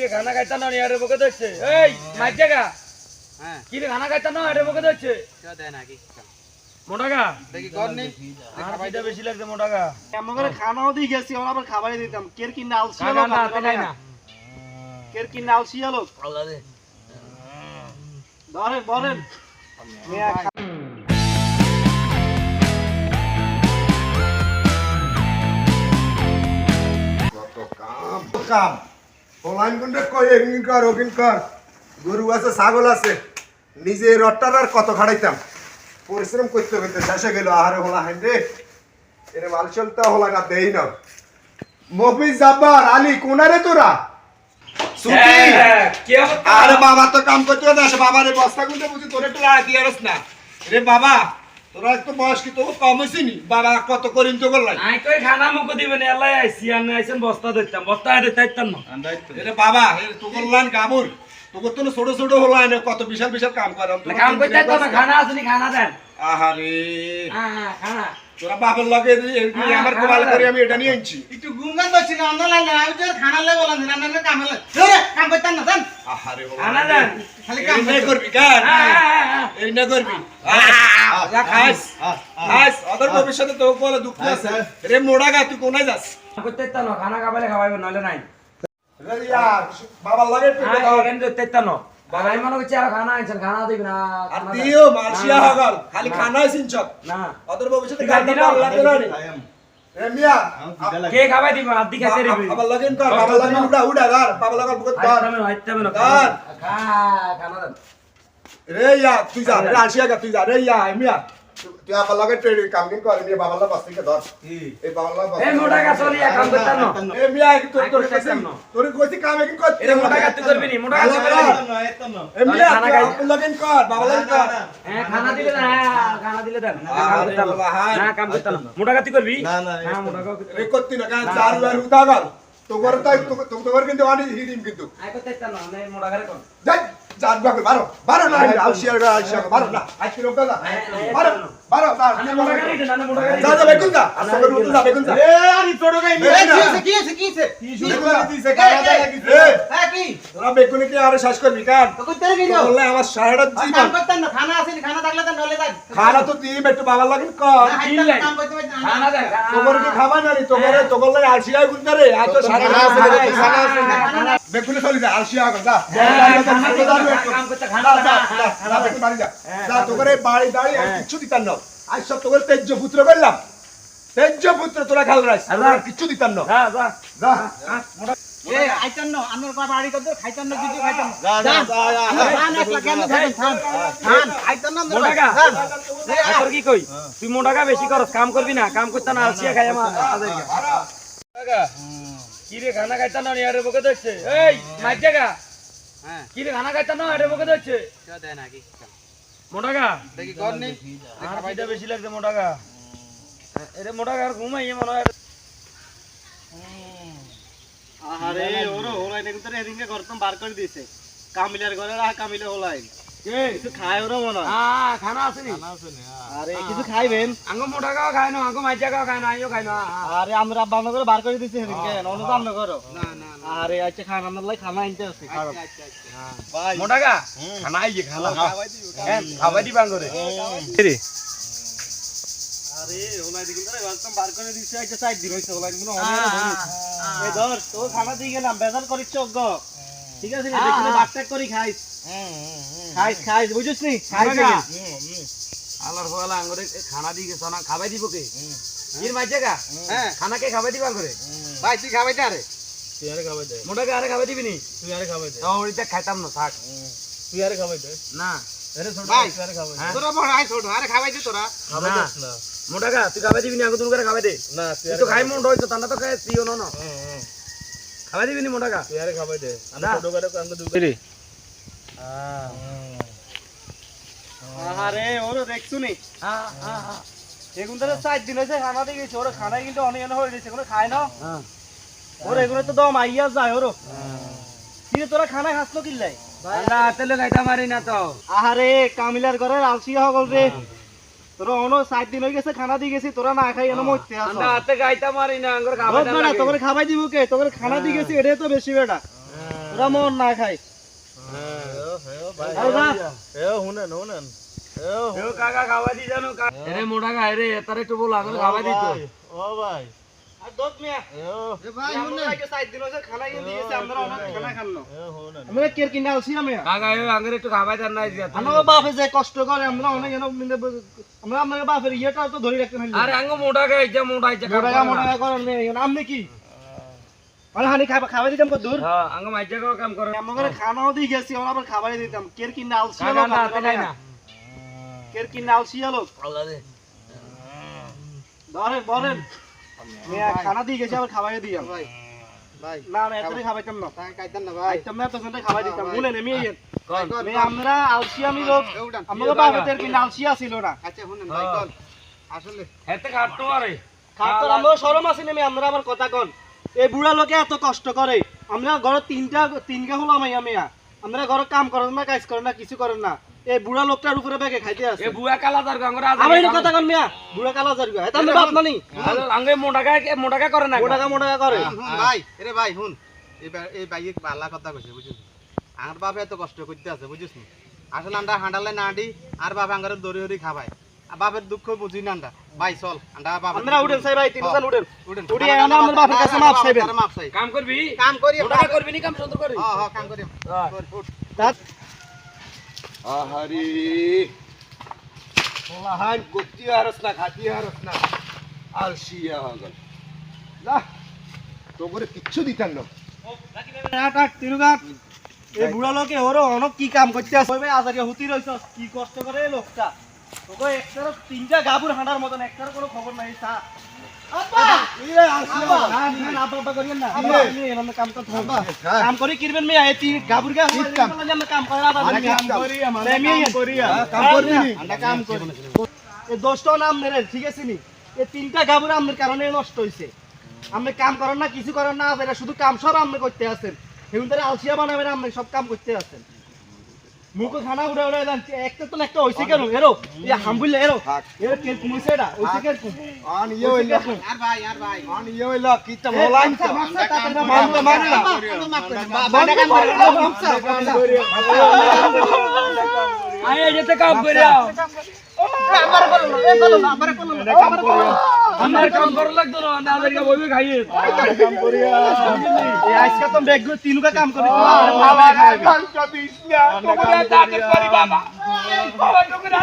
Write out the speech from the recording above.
রে খানা খাইতা না আরে বকে দিচ্ছে এই মাইক জায়গা। হ্যাঁ। কি রে খানা খাইতা না আরে বকে দিচ্ছে কেউ দেয় নাকি মোটাকা দেখি করনি আর ভাইটা বেশি লাগছে মোটাকা এমন করে খানাও দিয়ে গেছি আমরা আবার খাবারই দিতাম। কের কি নালসি কাকা না। না কের কি নালসি হলো। ধরেন ধরেন। মিয়া খা- কত কাম। কাম পোলাইন কই এগিন কর ওগিন কর। গরু আছে ছাগল আছে। নিজে রট্টার আর কত খাড়াইতাম। পরিশ্রম করতে করতে শেষে গেল আহারে হলা হাইন রে। এরে মাল চলতে হলা না দেই না মফিজ জাব্বার আলী কোনারে তোরা? সুতি কে আরে বাবা তো কাম করতে না বাবা রে বস্তা গুনতে বুঝি তোরে তো আর দিয়ে না। রে বাবা তোরা একটু বয়স কি তো কম হয়েছিস নি? বাবা কত করিম তো করলাই আই কই খানা মুখ দিবেন এলাই আইছি আমি আইছেন বস্তা দিতাম বস্তা আইতে চাইতাম না। এরে বাবা তো করলান গাবুর তোকে তো ছোট ছোট হলো না কত বিশাল বিশাল কাম করাম। না, কাম করতে তো না খানা আসেনি খানা দেন। আহারে। হ্যাঁ হ্যাঁ খানা। তোরা বাবার লগে এই আমার হ্যাঁ, হ্যাঁ। করে আমি এটা নিয়ে আনছি। একটু গুঙ্গান দছি না অন্য লাগে আমি তো খানা লাগে বললাম না না কাম লাগে কাম করতাম না জান আহারে খানা দেন। খালি কাম করবি কেন? হ্যাঁ, হ্যাঁ, হ্যাঁ। এই না করবি যা খাস খাস। ওদের ভবিষ্যতে তো বলে দুঃখ আছে। রে মোড়া গা তুই কোনায় যাস? খানা করতে ইত্তা না খানা খাবাইলে খাবাইবে নইলে নাই। রে ইয়া, লগে হ্যাঁ করতে না বাবা মনে করছি আর খানা দিবি না আর খানা। দিও মালসিয়া না, হগল। খালি ওদের ভবিষ্যতে ঠিক গাল আছে, দিলে দিলাম। আল্লাহ দিলানি রে মিয়া কে খাবাই দিব? আদি খাইতে দিবি। বাবার লগে কর বাবার লগে উড়া উড়া ধর বাবার লগে বুকত ধর আইতামে না আইতামে না ধর। খা খানা দেন রে ইয়া তুই যা রে আলসিয়া গা তুই যা রে ইয়া মিয়া তুই- তুই আমার লগে ট্রেড কাম কিন নিয়ে বাবার লগে বস্তিকে ধর। এই বাবার লগে এ মোটা গা চলি কাম করতে না। এ মিয়া কি তোর তোর কাছে তোর কইছি কাম কর মোটা গা তুই করবি নি মোটা গা তুই নি। কর কর। হ্যাঁ খানা দিলে না হ্যাঁ, খানা দিলে দেন কাম আরে করতে না। বাবা, হায়। না কাম করতে না। মোটা গা তুই করবি? না, না, হ্যাঁ মোটা গা রে করতি না কারণ চার বার উঠা গল তোর তাই তোর কিন্তু আনি হিডিম কিন্তু। আই করতে না মোটা গা কোন যাই। যার বারো বারো না আলসিয়া গা বারো না আজকে লোক না বারো। আরে কিছু হ্যাঁ আরে খানা আছে খানা থাকলে তো নলে যাই খানা তো দিই একটু বাবার লাগে তোর কি খাবা না রে তোর তোর লাগে আলসিয়া গুনতে রে আজ তো সারা চলি যা আলসিয়া গা যা কাম করতে খানা তোকে বাড়ি দাঁড়ি আর কিচ্ছু দিতাম না আজ সব তোকে তেজ্য পুত্র করলাম। তেজ্য পুত্র তোরা খাল রাইস। কিচ্ছু দিতাম না। তুই মোটা গা বেশি করস কাম করবি না কাম করতে না আলসিয়া খাই আমার কি রে খানা খাইতা না আরে বকে দিচ্ছে এই মাইক জায়গা হ্যাঁ। রে খানা খাইতা না আরে বকে দেয় মোটা গা দেখি করনি আর ভাইটা বেশি লাগছে মোটাগা? এরে মোটা গা আর ঘুমাই মনে হয়। আরে ওরে ওলাই না কিন্তু এদিকে করতাম বার করে দিয়েছে কামিলার ঘরে রাখ কামিলে ওলাই কিছু খায় ওরা মনে হয়। হ্যাঁ খানা আসেনি আরে কিছু খাইবেন? আঙ্গো মোটা গাও খায় না আঙ্গো মাইজা গাও খায় না আইও খায় না আরে আমরা করে বার করে দিয়েছি সেদিনকে অন্য বান্ধ করো না না না। আরে আচ্ছা খান আমার লাই খানা আনতে আছে আচ্ছা আচ্ছা আচ্ছা। ভাই। মোটা গা খানা আইয়ে খানা। হ্যাঁ খাবাই দিবা করে আরে ওলাই দিকে করে একদম বার করে দিয়েছে একটা সাইড দিন ওলাই মনে হয় এই ধর তো খানা দিয়ে গেলাম বেজার করিস চোখ ঠিক আছে দেখলে বাটটাক করি খাইস। খাইস খাইস বুঝছিস নি? খাইস আলার ফলা আঙ্গরে খানা দি গেছ না খাবাই দিব কে? ইর মাইজা গা? হ্যাঁ। খানা কে খাবাই দিবা করে ভাই তুই খাবাই না রে তুই আরে খাবাই দে। মোটা গা আরে খাবাই দিবি নি? তুই আরে খাবাই দে। ওইটা খাইতাম না থাক। তুই আরে খাবাই দে। না। আরে ছোট ভাই। আরে খাবাই দে। হ্যাঁ? তোরা বড় আই ছোট আরে খাবাই দে তোরা। খাবাই না। দিস না। মোটা গা তুই খাবাই দিবি নি তুমি করে খাবাই দে। না তুই তো খাই মন রইছো তান্ডা তো খাই দিও না হুম। খাবাই দিবি নি মোটা গা? তুই আরে খাবাই দে। আমি ছোট করে দুই রে আরে ওরে দেখছু নি? হ্যাঁ হ্যাঁ হ্যাঁ তো চার দিন হয়েছে খানা দিয়ে গেছে ওরা খানায় কিন্তু অনেক অনেক হয়ে গেছে কোনো খায় না? হ্যাঁ ওর এগুলো তো দম আইয়া যায় ওর কিন্তু তোরা খানা খাস না কিল্লাই আমরা তেলে খাইতা মারি না তো আহারে কামিলার ঘরে আলসিয়া হগল রে তোরা অন চার দিন হয়ে গেছে খানা দিয়ে গেছি তোরা না খাই এনে মরতে আস। আমরা হাতে খাইতা মারি না আঙ্গুর খাবাই না না তোকে খাবাই দিব কে? তোকে খানা দিয়ে গেছি এটাই তো বেশি বেটা। ওরা মন না খায় এ শুনেন শুনেন এ কাকা খাওয়াই দি জানো এরে মোটা গা রে তার একটু বল আঙুল খাওয়াই দিত। ও ভাই। না আপনি কি? হানি খাবা খাবার দিতাম কত দূর? হ্যাঁ আঙ্গ মাইজা কো কাম করে। আমরা খানাও দিয়ে গেছি আমরা আবার খাবারই দিতাম। কের কিনে আলছি কাকা না হাতে না। কের কিনে আলছি লোক আল্লাহ দে। ধরেন বলেন মিয়া খানা দিয়ে গেছি আবার খাবারই দিয়াম ভাই ভাই না না এতটাই খাবাইতাম না। তাই না ভাই। আইতাম না তো খাবাই দিতাম। বলেন আমি এই আমরা আলসি লোক এ উঠান। আমাকে বাপের কিনে না। আচ্ছা শুনেন ভাই হ্যাঁ। কোন। আসলে হেতে কাটতো আরে। খাবার আমরা সরম আছি নেমে আমরা আবার কথা কন। এই বুড়া লোকে এত কষ্ট করে। আমরা ঘরে তিনটা তিনটা হলো মাইয়া মিয়া। আমরা ঘরে কাম করেন না কাজ করেন না কিছু করেন না। এই বুড়া লোকটার উপরে বেগে খাইতে আছে। এ বুয়া কালা গঙ্গরা আমি কথা কন মিয়া বুড়া কালা জারি এটা আমি বাপ নানি আঙ্গ মোটা গা মোটা গা করে না মোটাকা মোটাকা করে ভাই এরে ভাই হুন এই বা- এই ভাই বালা কথা কইছে বুঝছিস আমার বাপে এত কষ্ট করতে আছে বুঝছিস নি? আসলে আমরা হাঁটালে না আডি আর বাপ আঙ্গারে দড়ি দড়ি খাবাই। বাপের দুঃখ বুঝি না আমরা ভাই চল আন্ডা বাপ আমরা উঠেন সাই ভাই তিনজন উঠেন উঠেন উঠি এখন আমার বাপের কাছে মাপ চাইবেন। মাপ চাই। কাম করবি কাম করি করবি নি কাম সুন্দর করে হ্যাঁ হ্যাঁ কাম করি হ্যাঁ। কর, উঠ। আহারে। পোলাহান করতে হারস না খাতি হারস না। আলসিয়া হগল না তোমরে কিচ্ছু দিতাম না। এই বুড়া লোকে ওরও অনেক কি কাম করতে ওই ভাই আজারিয়া হুতি রইছ কি কষ্ট করে লোকটা? তোকে একটার তিনটা গাবুর হাঁটার মতন একটার কোনো খবর নাই তা ইয়ে আমি কাম হবে। হ্যাঁ। কাম করি কিরবেন গাবুর করে করি নাম মেরেন ঠিক আছে নি? এই তিনটা গাবুর আমাদের কারণে নষ্ট হইছে। আপনি কাম করেন না কিছু করেন না শুধু কাম সব আপনি করতে আছেন। সেগুন তারা আলসিয়া বানাবেন আপনি সব কাম করতে আছেন। মুখ খানা উড়ে উড়ে দেন একটা তো না একটা হইছে কেন এরো এই হামবুল এরো। এরো কে কুমিছে এটা হইছে কে কুম আন ইয়ে হইল আর ভাই আর ভাই আন ইয়ে হইল কিতা মোলাইন তো মানলে মানলে আয় যেতে কাম করে আমার কাম করা লাগতো না না আমাদেরকে বইবে খাইয়ে আজকে তো ব্যাগ তিনুকা কাম করে তোমরা দাঁড়াতে পারি বাবা বাবা তোমরা